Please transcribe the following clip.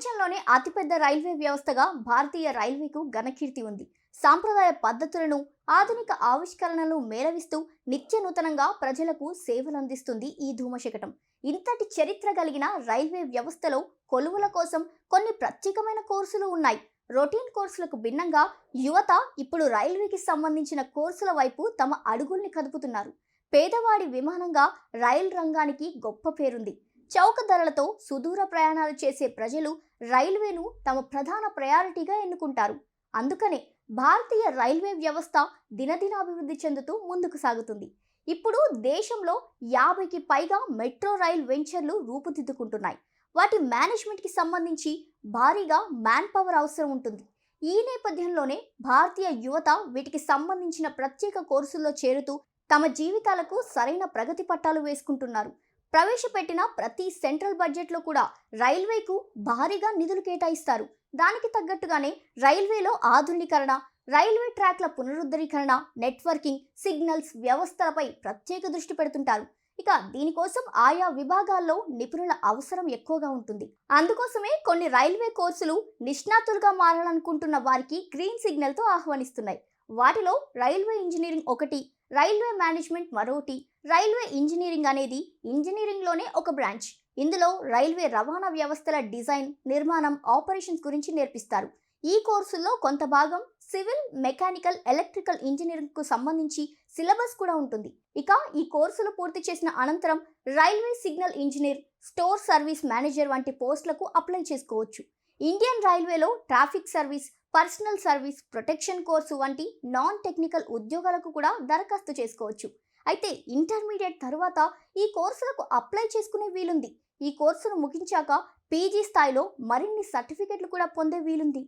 ప్రపంచంలోనే అతిపెద్ద రైల్వే వ్యవస్థగా భారతీయ రైల్వేకు ఘనకీర్తి ఉంది. సాంప్రదాయ పద్ధతులను ఆధునిక ఆవిష్కరణలు మేళవిస్తూ నిత్య నూతనంగా ప్రజలకు సేవలందిస్తుంది ఈ ధూమశకటం. ఇంతటి చరిత్ర కలిగిన రైల్వే వ్యవస్థలో కొలువుల కోసం కొన్ని ప్రత్యేకమైన కోర్సులు ఉన్నాయి. రొటీన్ కోర్సులకు భిన్నంగా యువత ఇప్పుడు రైల్వేకి సంబంధించిన కోర్సుల వైపు తమ అడుగుల్ని కదుపుతున్నారు. పేదవాడి విమానంగా రైలు రంగానికి గొప్ప పేరుంది. చౌక ధరలతో సుదూర ప్రయాణాలు చేసే ప్రజలు రైల్వేను తమ ప్రధాన ప్రయారిటీగా ఎన్నుకుంటారు. అందుకనే భారతీయ రైల్వే వ్యవస్థ దినదినాభివృద్ధి చెందుతూ ముందుకు సాగుతుంది. ఇప్పుడు దేశంలో యాభైకి పైగా మెట్రో రైల్ వెంచర్లు రూపుదిద్దుకుంటున్నాయి. వాటి మేనేజ్మెంట్కి సంబంధించి భారీగా మ్యాన్ పవర్ అవసరం ఉంటుంది. ఈ నేపథ్యంలోనే భారతీయ యువత వీటికి సంబంధించిన ప్రత్యేక కోర్సుల్లో చేరుతూ తమ జీవితాలకు సరైన ప్రగతి పట్టాలు వేసుకుంటున్నారు. ప్రవేశపెట్టిన ప్రతి సెంట్రల్ బడ్జెట్లో కూడా రైల్వేకు భారీగా నిధులు కేటాయిస్తారు. దానికి తగ్గట్టుగానే రైల్వేలో ఆధునీకరణ రైల్వే ట్రాక్ల పునరుద్ధరీకరణ నెట్వర్కింగ్ సిగ్నల్స్ వ్యవస్థలపై ప్రత్యేక దృష్టి పెడుతుంటారు. ఇక దీనికోసం ఆయా విభాగాల్లో నిపుణుల అవసరం ఎక్కువగా ఉంటుంది. అందుకోసమే కొన్ని రైల్వే కోర్సులు నిష్ణాతులుగా మారాలనుకుంటున్న వారికి గ్రీన్ సిగ్నల్తో ఆహ్వానిస్తున్నాయి. వాటిలో రైల్వే ఇంజనీరింగ్ ఒకటి రైల్వే మేనేజ్మెంట్ మరోటి రైల్వే ఇంజనీరింగ్ అనేది ఇంజనీరింగ్లోనే ఒక బ్రాంచ్. ఇందులో రైల్వే రవాణా వ్యవస్థల డిజైన్ నిర్మాణం ఆపరేషన్స్ గురించి నేర్పిస్తారు. ఈ కోర్సుల్లో కొంత భాగం సివిల్ మెకానికల్ ఎలక్ట్రికల్ ఇంజనీరింగ్కు సంబంధించి సిలబస్ కూడా ఉంటుంది. ఇక ఈ కోర్సులు పూర్తి చేసిన అనంతరం railway signal engineer store service manager వంటి పోస్టులకు అప్లై చేసుకోవచ్చు. ఇండియన్ రైల్వేలో traffic service personnel service protection course వంటి నాన్ టెక్నికల్ ఉద్యోగాలకు కూడా దరఖాస్తు చేసుకోవచ్చు. అయితే ఇంటర్మీడియట్ తర్వాత ఈ కోర్సులకు అప్లై చేసుకునే వీలుంది. ఈ కోర్సును ముగించాక పీజీ స్థాయిలో మరిన్ని సర్టిఫికెట్లు కూడా పొందే వీలుంది.